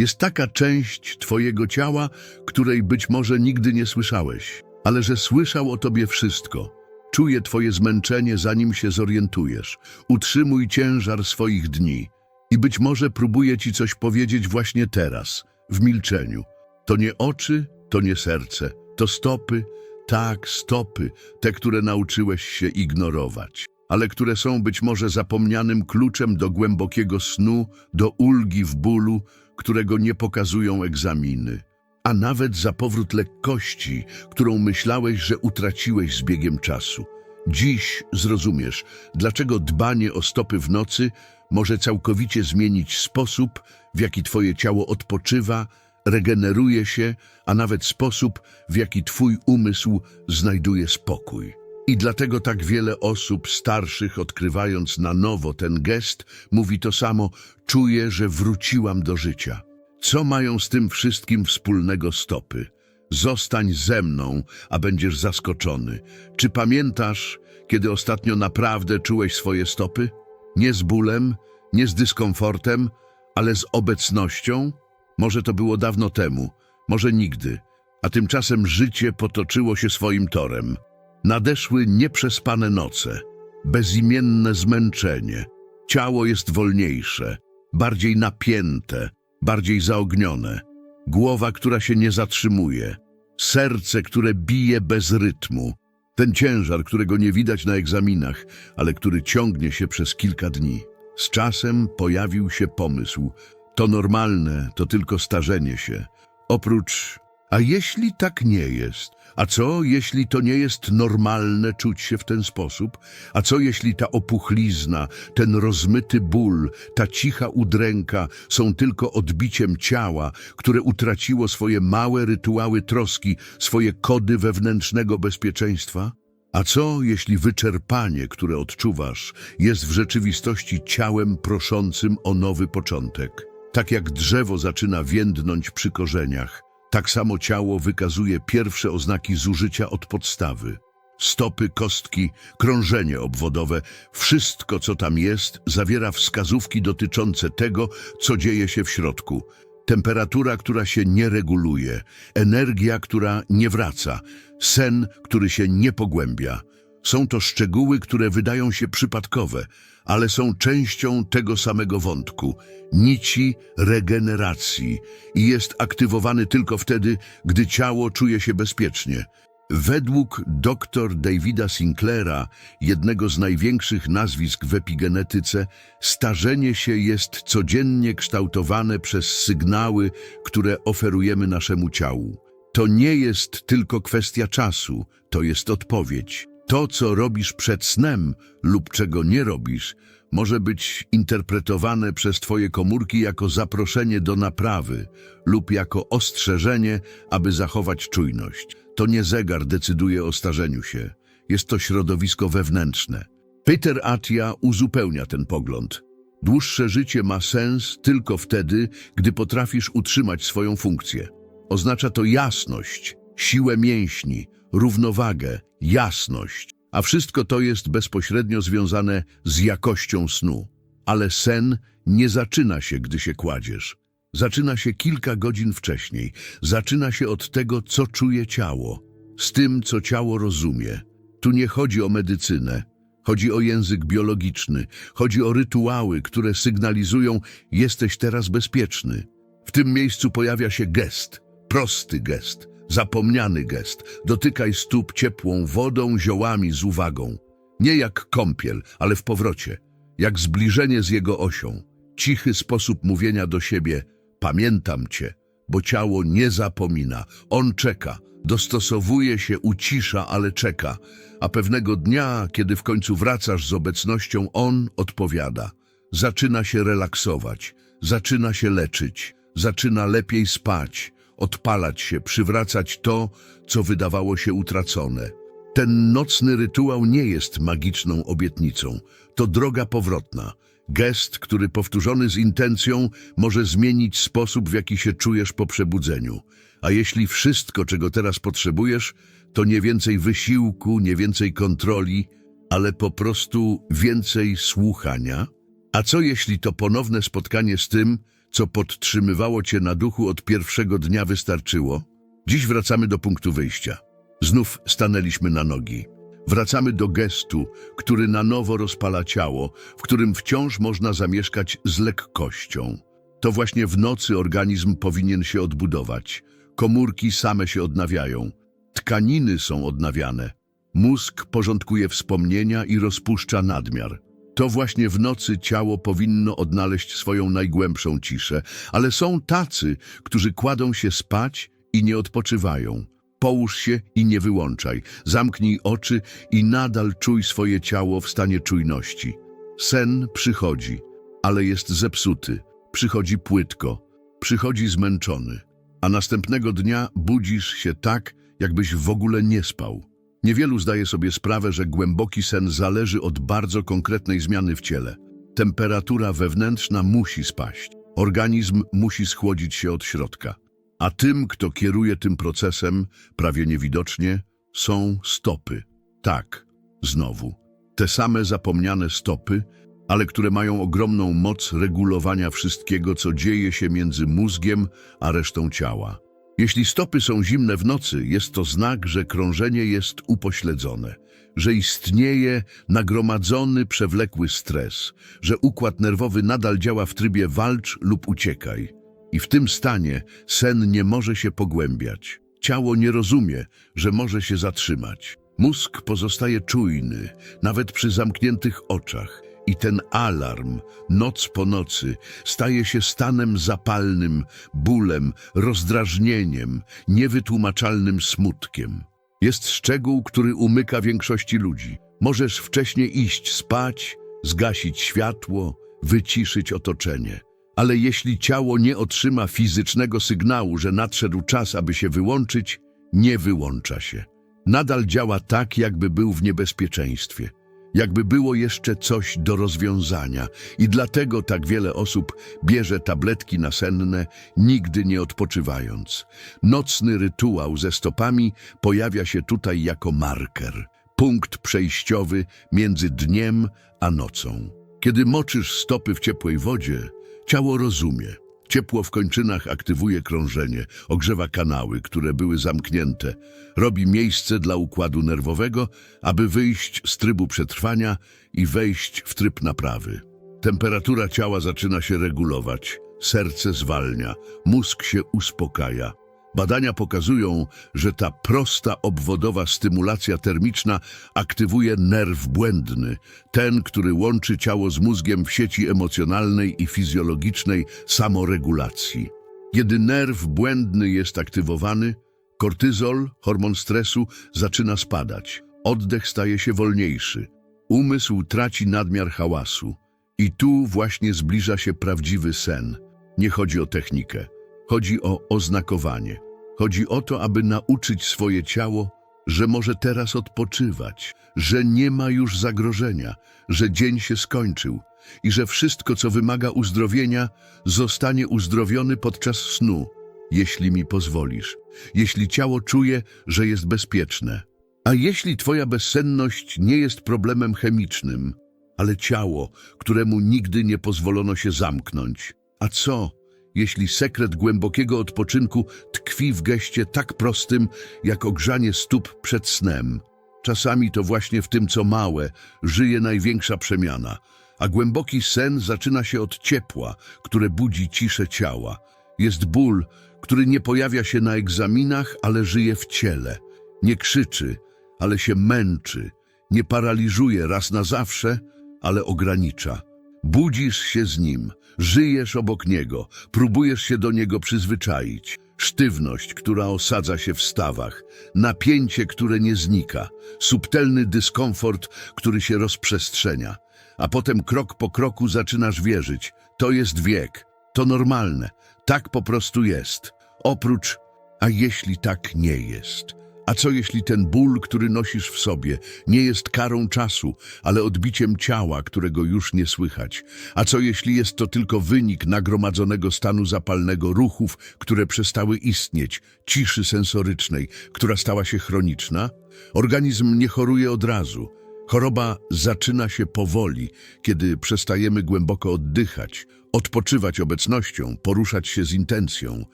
Jest taka część Twojego ciała, której być może nigdy nie słyszałeś, ale że słyszał o Tobie wszystko. Czuje Twoje zmęczenie, zanim się zorientujesz. Utrzymuj ciężar swoich dni. I być może próbuje Ci coś powiedzieć właśnie teraz, w milczeniu. To nie oczy, to nie serce, to stopy, tak, stopy, te, które nauczyłeś się ignorować, ale które są być może zapomnianym kluczem do głębokiego snu, do ulgi w bólu, którego nie pokazują egzaminy. A nawet za powrót lekkości, którą myślałeś, że utraciłeś z biegiem czasu. Dziś zrozumiesz, dlaczego dbanie o stopy w nocy może całkowicie zmienić sposób, w jaki Twoje ciało odpoczywa, regeneruje się, a nawet sposób, w jaki Twój umysł znajduje spokój. I dlatego tak wiele osób starszych, odkrywając na nowo ten gest, mówi to samo: czuję, że wróciłam do życia. Co mają z tym wszystkim wspólnego stopy? Zostań ze mną, a będziesz zaskoczony. Czy pamiętasz, kiedy ostatnio naprawdę czułeś swoje stopy? Nie z bólem, nie z dyskomfortem, ale z obecnością? Może to było dawno temu, może nigdy, a tymczasem życie potoczyło się swoim torem. Nadeszły nieprzespane noce, bezimienne zmęczenie. Ciało jest wolniejsze, bardziej napięte, bardziej zaognione. Głowa, która się nie zatrzymuje. Serce, które bije bez rytmu. Ten ciężar, którego nie widać na egzaminach, ale który ciągnie się przez kilka dni. Z czasem pojawił się pomysł. To normalne, to tylko starzenie się. Oprócz, a jeśli tak nie jest? A co, jeśli to nie jest normalne czuć się w ten sposób? A co, jeśli ta opuchlizna, ten rozmyty ból, ta cicha udręka są tylko odbiciem ciała, które utraciło swoje małe rytuały troski, swoje kody wewnętrznego bezpieczeństwa? A co, jeśli wyczerpanie, które odczuwasz, jest w rzeczywistości ciałem proszącym o nowy początek? Tak jak drzewo zaczyna więdnąć przy korzeniach, tak samo ciało wykazuje pierwsze oznaki zużycia od podstawy. Stopy, kostki, krążenie obwodowe, wszystko co tam jest, zawiera wskazówki dotyczące tego, co dzieje się w środku. Temperatura, która się nie reguluje, energia, która nie wraca, sen, który się nie pogłębia. Są to szczegóły, które wydają się przypadkowe, ale są częścią tego samego wątku, nici regeneracji i jest aktywowany tylko wtedy, gdy ciało czuje się bezpiecznie. Według dr Davida Sinclaira, jednego z największych nazwisk w epigenetyce, starzenie się jest codziennie kształtowane przez sygnały, które oferujemy naszemu ciału. To nie jest tylko kwestia czasu, to jest odpowiedź. To, co robisz przed snem lub czego nie robisz, może być interpretowane przez Twoje komórki jako zaproszenie do naprawy lub jako ostrzeżenie, aby zachować czujność. To nie zegar decyduje o starzeniu się, jest to środowisko wewnętrzne. Peter Atia uzupełnia ten pogląd. Dłuższe życie ma sens tylko wtedy, gdy potrafisz utrzymać swoją funkcję. Oznacza to jasność, siłę mięśni, równowagę, jasność, a wszystko to jest bezpośrednio związane z jakością snu. Ale sen nie zaczyna się, gdy się kładziesz. Zaczyna się kilka godzin wcześniej. Zaczyna się od tego, co czuje ciało, z tym, co ciało rozumie. Tu nie chodzi o medycynę, chodzi o język biologiczny, chodzi o rytuały, które sygnalizują, jesteś teraz bezpieczny. W tym miejscu pojawia się gest, prosty gest, zapomniany gest. Dotykaj stóp ciepłą wodą, ziołami z uwagą. Nie jak kąpiel, ale w powrocie, jak zbliżenie z jego osią. Cichy sposób mówienia do siebie, pamiętam cię, bo ciało nie zapomina. On czeka, dostosowuje się, ucisza, ale czeka. A pewnego dnia, kiedy w końcu wracasz z obecnością, on odpowiada. Zaczyna się relaksować, zaczyna się leczyć, zaczyna lepiej spać, odpalać się, przywracać to, co wydawało się utracone. Ten nocny rytuał nie jest magiczną obietnicą, to droga powrotna. Gest, który powtórzony z intencją może zmienić sposób, w jaki się czujesz po przebudzeniu. A jeśli wszystko, czego teraz potrzebujesz, to nie więcej wysiłku, nie więcej kontroli, ale po prostu więcej słuchania? A co jeśli to ponowne spotkanie z tym, co podtrzymywało cię na duchu od pierwszego dnia wystarczyło? Dziś wracamy do punktu wyjścia. Znów stanęliśmy na nogi. Wracamy do gestu, który na nowo rozpala ciało, w którym wciąż można zamieszkać z lekkością. To właśnie w nocy organizm powinien się odbudować. Komórki same się odnawiają. Tkaniny są odnawiane. Mózg porządkuje wspomnienia i rozpuszcza nadmiar. To właśnie w nocy ciało powinno odnaleźć swoją najgłębszą ciszę, ale są tacy, którzy kładą się spać i nie odpoczywają. Połóż się i nie wyłączaj. Zamknij oczy i nadal czuj swoje ciało w stanie czujności. Sen przychodzi, ale jest zepsuty. Przychodzi płytko, przychodzi zmęczony, a następnego dnia budzisz się tak, jakbyś w ogóle nie spał. Niewielu zdaje sobie sprawę, że głęboki sen zależy od bardzo konkretnej zmiany w ciele. Temperatura wewnętrzna musi spaść. Organizm musi schłodzić się od środka. A tym, kto kieruje tym procesem, prawie niewidocznie, są stopy. Tak, znowu. Te same zapomniane stopy, ale które mają ogromną moc regulowania wszystkiego, co dzieje się między mózgiem a resztą ciała. Jeśli stopy są zimne w nocy, jest to znak, że krążenie jest upośledzone, że istnieje nagromadzony, przewlekły stres, że układ nerwowy nadal działa w trybie walcz lub uciekaj. I w tym stanie sen nie może się pogłębiać. Ciało nie rozumie, że może się zatrzymać. Mózg pozostaje czujny, nawet przy zamkniętych oczach. I ten alarm, noc po nocy, staje się stanem zapalnym, bólem, rozdrażnieniem, niewytłumaczalnym smutkiem. Jest szczegół, który umyka większości ludzi. Możesz wcześniej iść spać, zgasić światło, wyciszyć otoczenie. Ale jeśli ciało nie otrzyma fizycznego sygnału, że nadszedł czas, aby się wyłączyć, nie wyłącza się. Nadal działa tak, jakby był w niebezpieczeństwie jakby było jeszcze coś do rozwiązania i dlatego tak wiele osób bierze tabletki nasenne, nigdy nie odpoczywając. Nocny rytuał ze stopami pojawia się tutaj jako marker, punkt przejściowy między dniem a nocą. Kiedy moczysz stopy w ciepłej wodzie, ciało rozumie. Ciepło w kończynach aktywuje krążenie, ogrzewa kanały, które były zamknięte, robi miejsce dla układu nerwowego, aby wyjść z trybu przetrwania i wejść w tryb naprawy. Temperatura ciała zaczyna się regulować, serce zwalnia, mózg się uspokaja. Badania pokazują, że ta prosta obwodowa stymulacja termiczna aktywuje nerw błędny, ten, który łączy ciało z mózgiem w sieci emocjonalnej i fizjologicznej samoregulacji. Kiedy nerw błędny jest aktywowany, kortyzol, hormon stresu, zaczyna spadać. Oddech staje się wolniejszy. Umysł traci nadmiar hałasu. I tu właśnie zbliża się prawdziwy sen. Nie chodzi o technikę. Chodzi o oznakowanie. Chodzi o to, aby nauczyć swoje ciało, że może teraz odpoczywać, że nie ma już zagrożenia, że dzień się skończył i że wszystko, co wymaga uzdrowienia, zostanie uzdrowiony podczas snu, jeśli mi pozwolisz, jeśli ciało czuje, że jest bezpieczne. A jeśli twoja bezsenność nie jest problemem chemicznym, ale ciało, któremu nigdy nie pozwolono się zamknąć, a co, jeśli sekret głębokiego odpoczynku tkwi w geście tak prostym, jak ogrzanie stóp przed snem. Czasami to właśnie w tym, co małe, żyje największa przemiana, a głęboki sen zaczyna się od ciepła, które budzi ciszę ciała. Jest ból, który nie pojawia się na egzaminach, ale żyje w ciele. Nie krzyczy, ale się męczy. Nie paraliżuje raz na zawsze, ale ogranicza. Budzisz się z nim, żyjesz obok niego, próbujesz się do niego przyzwyczaić. Sztywność, która osadza się w stawach, napięcie, które nie znika, subtelny dyskomfort, który się rozprzestrzenia. A potem krok po kroku zaczynasz wierzyć. To jest wiek, to normalne, tak po prostu jest. Oprócz, a jeśli tak nie jest? A co jeśli ten ból, który nosisz w sobie, nie jest karą czasu, ale odbiciem ciała, którego już nie słychać? A co jeśli jest to tylko wynik nagromadzonego stanu zapalnego ruchów, które przestały istnieć, ciszy sensorycznej, która stała się chroniczna? Organizm nie choruje od razu. Choroba zaczyna się powoli, kiedy przestajemy głęboko oddychać, odpoczywać obecnością, poruszać się z intencją.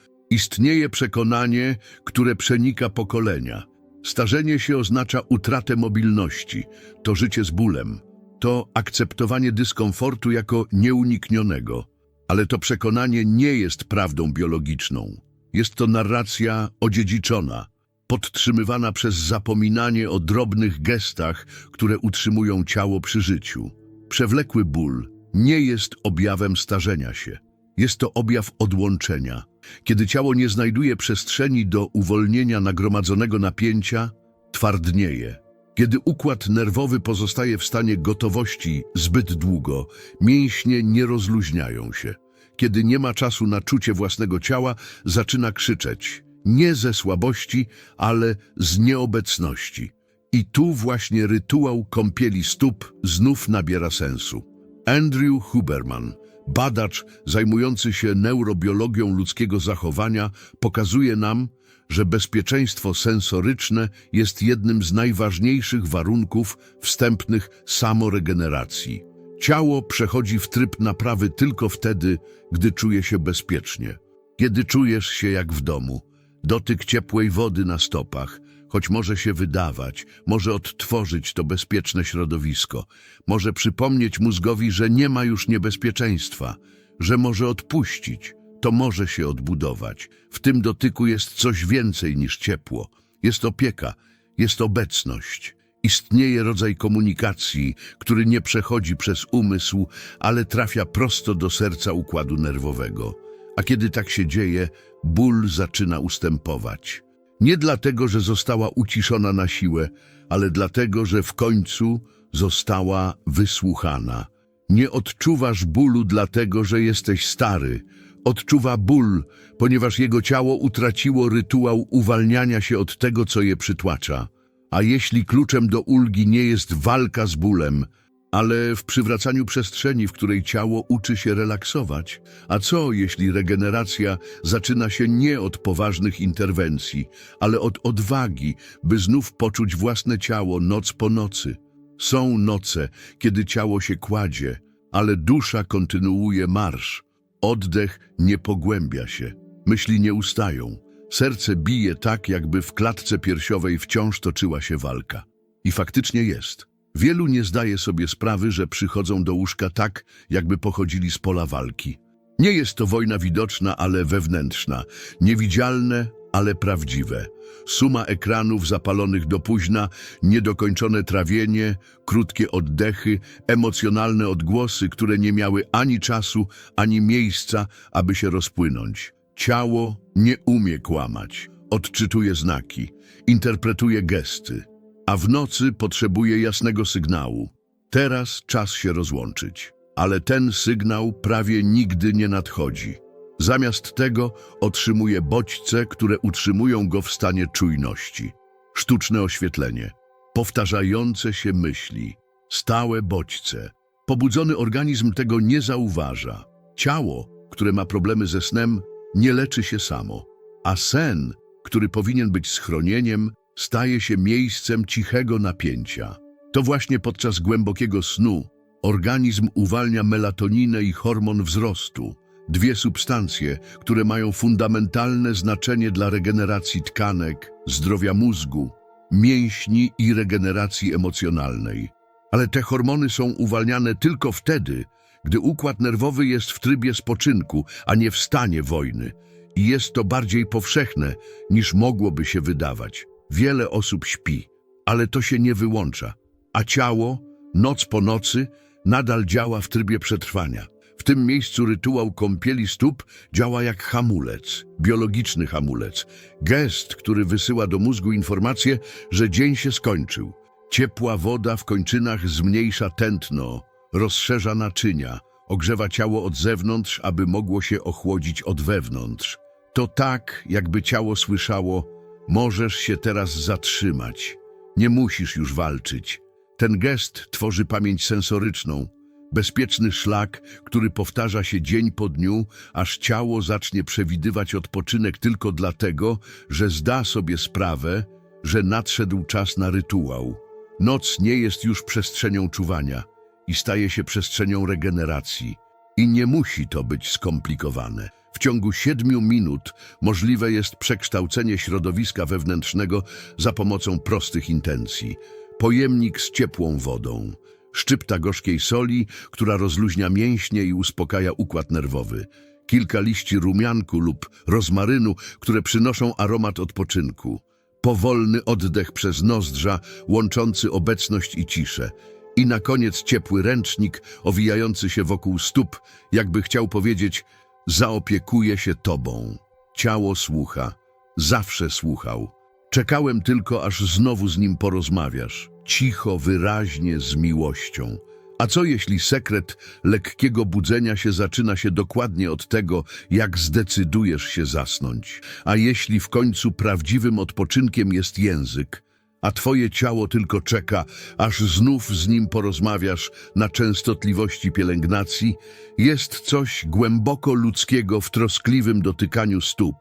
Istnieje przekonanie, które przenika pokolenia. Starzenie się oznacza utratę mobilności, to życie z bólem, to akceptowanie dyskomfortu jako nieuniknionego. Ale to przekonanie nie jest prawdą biologiczną. Jest to narracja odziedziczona, podtrzymywana przez zapominanie o drobnych gestach, które utrzymują ciało przy życiu. Przewlekły ból nie jest objawem starzenia się. Jest to objaw odłączenia. Kiedy ciało nie znajduje przestrzeni do uwolnienia nagromadzonego napięcia, twardnieje. Kiedy układ nerwowy pozostaje w stanie gotowości zbyt długo, mięśnie nie rozluźniają się. Kiedy nie ma czasu na czucie własnego ciała, zaczyna krzyczeć. Nie ze słabości, ale z nieobecności. I tu właśnie rytuał kąpieli stóp znów nabiera sensu. Andrew Huberman, badacz zajmujący się neurobiologią ludzkiego zachowania, pokazuje nam, że bezpieczeństwo sensoryczne jest jednym z najważniejszych warunków wstępnych samoregeneracji. Ciało przechodzi w tryb naprawy tylko wtedy, gdy czuje się bezpiecznie. Kiedy czujesz się jak w domu, dotyk ciepłej wody na stopach, choć może się wydawać, może odtworzyć to bezpieczne środowisko, może przypomnieć mózgowi, że nie ma już niebezpieczeństwa, że może odpuścić, to może się odbudować. W tym dotyku jest coś więcej niż ciepło. Jest opieka, jest obecność. Istnieje rodzaj komunikacji, który nie przechodzi przez umysł, ale trafia prosto do serca układu nerwowego. A kiedy tak się dzieje, ból zaczyna ustępować. Nie dlatego, że została uciszona na siłę, ale dlatego, że w końcu została wysłuchana. Nie odczuwasz bólu dlatego, że jesteś stary. Odczuwa ból, ponieważ jego ciało utraciło rytuał uwalniania się od tego, co je przytłacza. A jeśli kluczem do ulgi nie jest walka z bólem, ale w przywracaniu przestrzeni, w której ciało uczy się relaksować. A co, jeśli regeneracja zaczyna się nie od poważnych interwencji, ale od odwagi, by znów poczuć własne ciało noc po nocy? Są noce, kiedy ciało się kładzie, ale dusza kontynuuje marsz. Oddech nie pogłębia się, myśli nie ustają. Serce bije tak, jakby w klatce piersiowej wciąż toczyła się walka. I faktycznie jest. Wielu nie zdaje sobie sprawy, że przychodzą do łóżka tak, jakby pochodzili z pola walki. Nie jest to wojna widoczna, ale wewnętrzna, niewidzialne, ale prawdziwe. Suma ekranów zapalonych do późna, niedokończone trawienie, krótkie oddechy, emocjonalne odgłosy, które nie miały ani czasu, ani miejsca, aby się rozpłynąć. Ciało nie umie kłamać, odczytuje znaki, interpretuje gesty a w nocy potrzebuje jasnego sygnału. Teraz czas się rozłączyć, ale ten sygnał prawie nigdy nie nadchodzi. Zamiast tego otrzymuje bodźce, które utrzymują go w stanie czujności. Sztuczne oświetlenie, powtarzające się myśli, stałe bodźce. Pobudzony organizm tego nie zauważa. Ciało, które ma problemy ze snem, nie leczy się samo, a sen, który powinien być schronieniem, staje się miejscem cichego napięcia. To właśnie podczas głębokiego snu organizm uwalnia melatoninę i hormon wzrostu, dwie substancje, które mają fundamentalne znaczenie dla regeneracji tkanek, zdrowia mózgu, mięśni i regeneracji emocjonalnej. Ale te hormony są uwalniane tylko wtedy, gdy układ nerwowy jest w trybie spoczynku, a nie w stanie wojny. I jest to bardziej powszechne, niż mogłoby się wydawać. Wiele osób śpi, ale to się nie wyłącza, a ciało, noc po nocy, nadal działa w trybie przetrwania. W tym miejscu rytuał kąpieli stóp działa jak hamulec, biologiczny hamulec. Gest, który wysyła do mózgu informację, że dzień się skończył. Ciepła woda w kończynach zmniejsza tętno, rozszerza naczynia, ogrzewa ciało od zewnątrz, aby mogło się ochłodzić od wewnątrz. To tak, jakby ciało słyszało Możesz się teraz zatrzymać. Nie musisz już walczyć. Ten gest tworzy pamięć sensoryczną, bezpieczny szlak, który powtarza się dzień po dniu, aż ciało zacznie przewidywać odpoczynek tylko dlatego, że zda sobie sprawę, że nadszedł czas na rytuał. Noc nie jest już przestrzenią czuwania i staje się przestrzenią regeneracji. I nie musi to być skomplikowane. W ciągu siedmiu minut możliwe jest przekształcenie środowiska wewnętrznego za pomocą prostych intencji. Pojemnik z ciepłą wodą, szczypta gorzkiej soli, która rozluźnia mięśnie i uspokaja układ nerwowy, kilka liści rumianku lub rozmarynu, które przynoszą aromat odpoczynku, powolny oddech przez nozdrza, łączący obecność i ciszę, i na koniec ciepły ręcznik owijający się wokół stóp, jakby chciał powiedzieć zaopiekuję się tobą. Ciało słucha, zawsze słuchał. Czekałem tylko, aż znowu z nim porozmawiasz, cicho, wyraźnie, z miłością. A co jeśli sekret lekkiego budzenia się zaczyna się dokładnie od tego, jak zdecydujesz się zasnąć? A jeśli w końcu prawdziwym odpoczynkiem jest język, a twoje ciało tylko czeka, aż znów z nim porozmawiasz na częstotliwości pielęgnacji, jest coś głęboko ludzkiego w troskliwym dotykaniu stóp.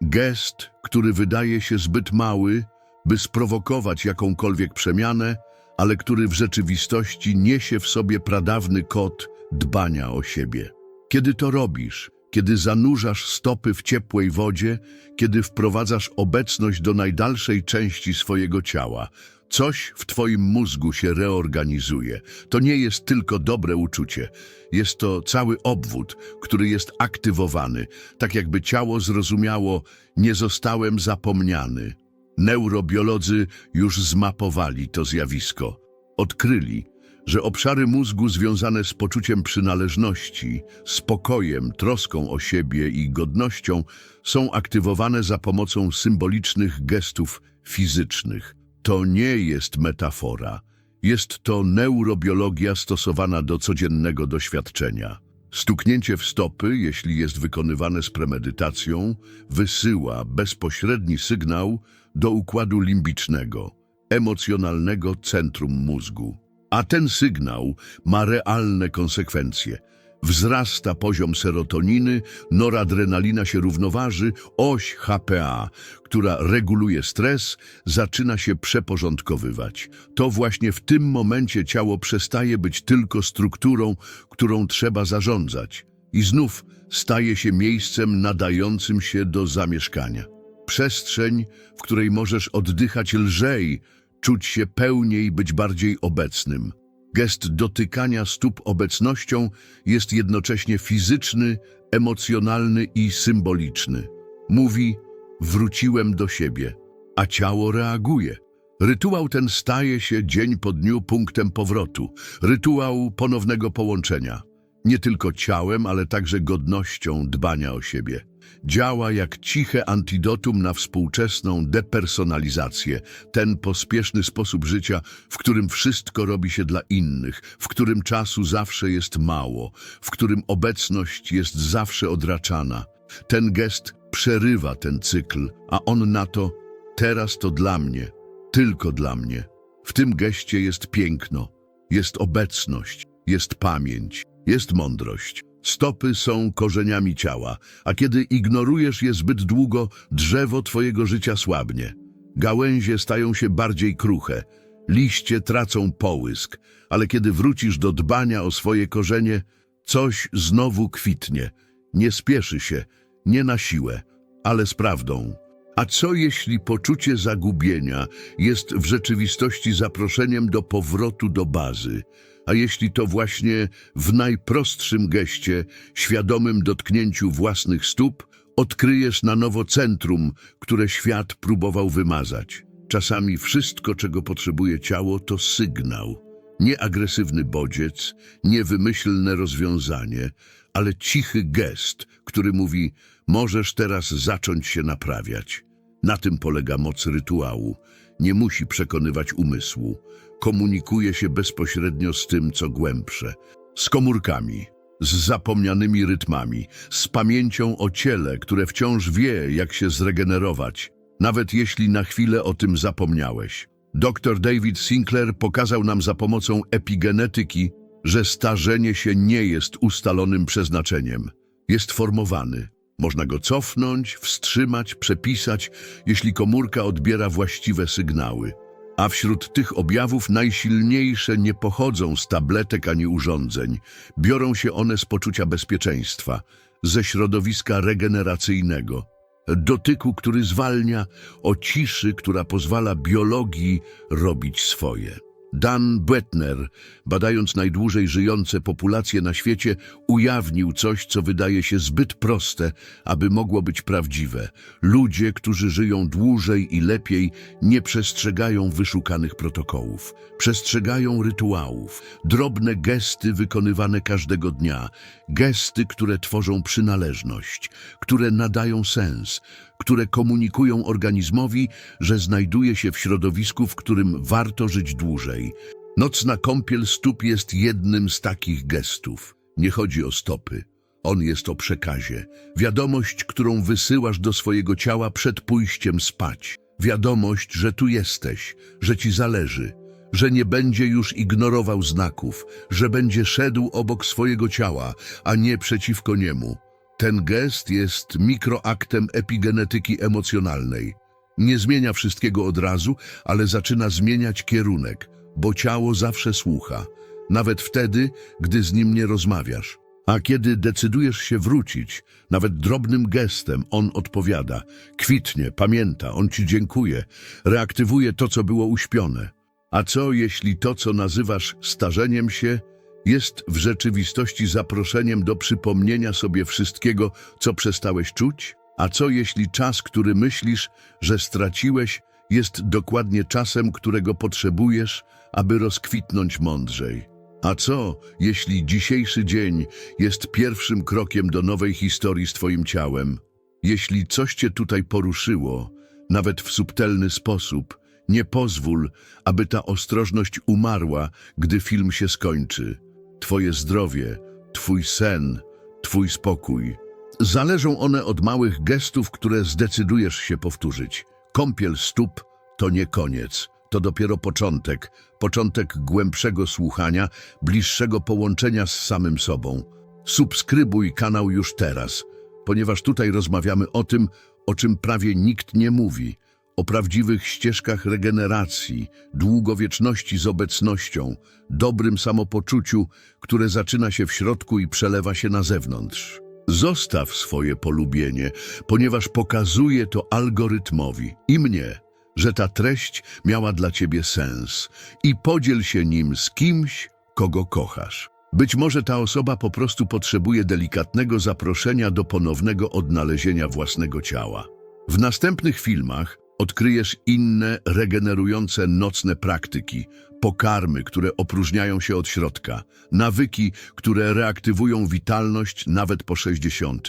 Gest, który wydaje się zbyt mały, by sprowokować jakąkolwiek przemianę, ale który w rzeczywistości niesie w sobie pradawny kod dbania o siebie. Kiedy to robisz, kiedy zanurzasz stopy w ciepłej wodzie, kiedy wprowadzasz obecność do najdalszej części swojego ciała, coś w twoim mózgu się reorganizuje. To nie jest tylko dobre uczucie, jest to cały obwód, który jest aktywowany, tak jakby ciało zrozumiało, nie zostałem zapomniany. Neurobiolodzy już zmapowali to zjawisko. Odkryli, że obszary mózgu związane z poczuciem przynależności, spokojem, troską o siebie i godnością są aktywowane za pomocą symbolicznych gestów fizycznych. To nie jest metafora. Jest to neurobiologia stosowana do codziennego doświadczenia. Stuknięcie w stopy, jeśli jest wykonywane z premedytacją, wysyła bezpośredni sygnał do układu limbicznego, emocjonalnego centrum mózgu. A ten sygnał ma realne konsekwencje. Wzrasta poziom serotoniny, noradrenalina się równoważy, oś HPA, która reguluje stres, zaczyna się przeporządkowywać. To właśnie w tym momencie ciało przestaje być tylko strukturą, którą trzeba zarządzać i znów staje się miejscem nadającym się do zamieszkania. Przestrzeń, w której możesz oddychać lżej, czuć się pełniej, być bardziej obecnym. Gest dotykania stóp obecnością jest jednocześnie fizyczny, emocjonalny i symboliczny. Mówi, wróciłem do siebie, a ciało reaguje. Rytuał ten staje się dzień po dniu punktem powrotu, rytuał ponownego połączenia. Nie tylko ciałem, ale także godnością dbania o siebie. Działa jak ciche antidotum na współczesną depersonalizację, ten pospieszny sposób życia, w którym wszystko robi się dla innych, w którym czasu zawsze jest mało, w którym obecność jest zawsze odraczana. Ten gest przerywa ten cykl, a on na to teraz to dla mnie, tylko dla mnie. W tym geście jest piękno, jest obecność, jest pamięć, jest mądrość. Stopy są korzeniami ciała, a kiedy ignorujesz je zbyt długo, drzewo twojego życia słabnie. Gałęzie stają się bardziej kruche, liście tracą połysk, ale kiedy wrócisz do dbania o swoje korzenie, coś znowu kwitnie. Nie spieszy się, nie na siłę, ale z prawdą. A co jeśli poczucie zagubienia jest w rzeczywistości zaproszeniem do powrotu do bazy? A jeśli to właśnie w najprostszym geście, świadomym dotknięciu własnych stóp, odkryjesz na nowo centrum, które świat próbował wymazać? Czasami wszystko, czego potrzebuje ciało, to sygnał. Nie agresywny bodziec, nie wymyślne rozwiązanie, ale cichy gest, który mówi: Możesz teraz zacząć się naprawiać. Na tym polega moc rytuału. Nie musi przekonywać umysłu. Komunikuje się bezpośrednio z tym, co głębsze. Z komórkami, z zapomnianymi rytmami, z pamięcią o ciele, które wciąż wie, jak się zregenerować, nawet jeśli na chwilę o tym zapomniałeś. Dr David Sinclair pokazał nam za pomocą epigenetyki, że starzenie się nie jest ustalonym przeznaczeniem. Jest formowany. Można go cofnąć, wstrzymać, przepisać, jeśli komórka odbiera właściwe sygnały. A wśród tych objawów najsilniejsze nie pochodzą z tabletek ani urządzeń. Biorą się one z poczucia bezpieczeństwa, ze środowiska regeneracyjnego, dotyku, który zwalnia, o ciszy, która pozwala biologii robić swoje. Dan Buettner, badając najdłużej żyjące populacje na świecie, ujawnił coś, co wydaje się zbyt proste, aby mogło być prawdziwe. Ludzie, którzy żyją dłużej i lepiej, nie przestrzegają wyszukanych protokołów. Przestrzegają rytuałów, drobne gesty wykonywane każdego dnia, gesty, które tworzą przynależność, które nadają sens, które komunikują organizmowi, że znajduje się w środowisku, w którym warto żyć dłużej. Nocna kąpiel stóp jest jednym z takich gestów. Nie chodzi o stopy. On jest o przekazie. Wiadomość, którą wysyłasz do swojego ciała przed pójściem spać. Wiadomość, że tu jesteś, że ci zależy, że nie będzie już ignorował znaków, że będzie szedł obok swojego ciała, a nie przeciwko niemu. Ten gest jest mikroaktem epigenetyki emocjonalnej. Nie zmienia wszystkiego od razu, ale zaczyna zmieniać kierunek, bo ciało zawsze słucha, nawet wtedy, gdy z nim nie rozmawiasz. A kiedy decydujesz się wrócić, nawet drobnym gestem, on odpowiada. Kwitnie, pamięta, on ci dziękuje, reaktywuje to, co było uśpione. A co, jeśli to, co nazywasz starzeniem się, jest w rzeczywistości zaproszeniem do przypomnienia sobie wszystkiego, co przestałeś czuć? A co jeśli czas, który myślisz, że straciłeś, jest dokładnie czasem, którego potrzebujesz, aby rozkwitnąć mądrzej? A co, jeśli dzisiejszy dzień jest pierwszym krokiem do nowej historii z Twoim ciałem? Jeśli coś Cię tutaj poruszyło, nawet w subtelny sposób, nie pozwól, aby ta ostrożność umarła, gdy film się skończy. Twoje zdrowie, Twój sen, Twój spokój. Zależą one od małych gestów, które zdecydujesz się powtórzyć. Kąpiel stóp to nie koniec, to dopiero początek, początek głębszego słuchania, bliższego połączenia z samym sobą. Subskrybuj kanał już teraz, ponieważ tutaj rozmawiamy o tym, o czym prawie nikt nie mówi, o prawdziwych ścieżkach regeneracji, długowieczności z obecnością, dobrym samopoczuciu, które zaczyna się w środku i przelewa się na zewnątrz. Zostaw swoje polubienie, ponieważ pokazuje to algorytmowi i mnie, że ta treść miała dla ciebie sens i podziel się nim z kimś, kogo kochasz. Być może ta osoba po prostu potrzebuje delikatnego zaproszenia do ponownego odnalezienia własnego ciała. W następnych filmach odkryjesz inne, regenerujące nocne praktyki, pokarmy, które opróżniają się od środka, nawyki, które reaktywują witalność nawet po 60.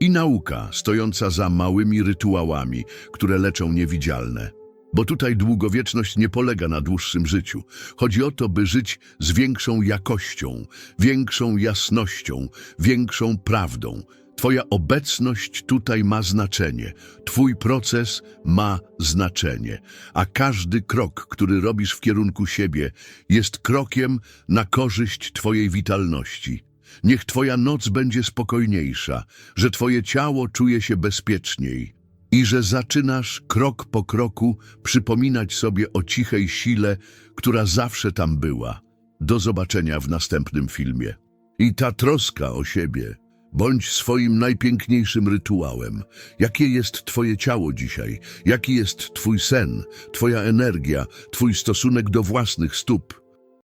I nauka stojąca za małymi rytuałami, które leczą niewidzialne. Bo tutaj długowieczność nie polega na dłuższym życiu. Chodzi o to, by żyć z większą jakością, większą jasnością, większą prawdą. Twoja obecność tutaj ma znaczenie, Twój proces ma znaczenie, a każdy krok, który robisz w kierunku siebie, jest krokiem na korzyść Twojej witalności. Niech Twoja noc będzie spokojniejsza, że Twoje ciało czuje się bezpieczniej i że zaczynasz krok po kroku przypominać sobie o cichej sile, która zawsze tam była. Do zobaczenia w następnym filmie. I ta troska o siebie, bądź swoim najpiękniejszym rytuałem. Jakie jest Twoje ciało dzisiaj? Jaki jest Twój sen, Twoja energia, Twój stosunek do własnych stóp?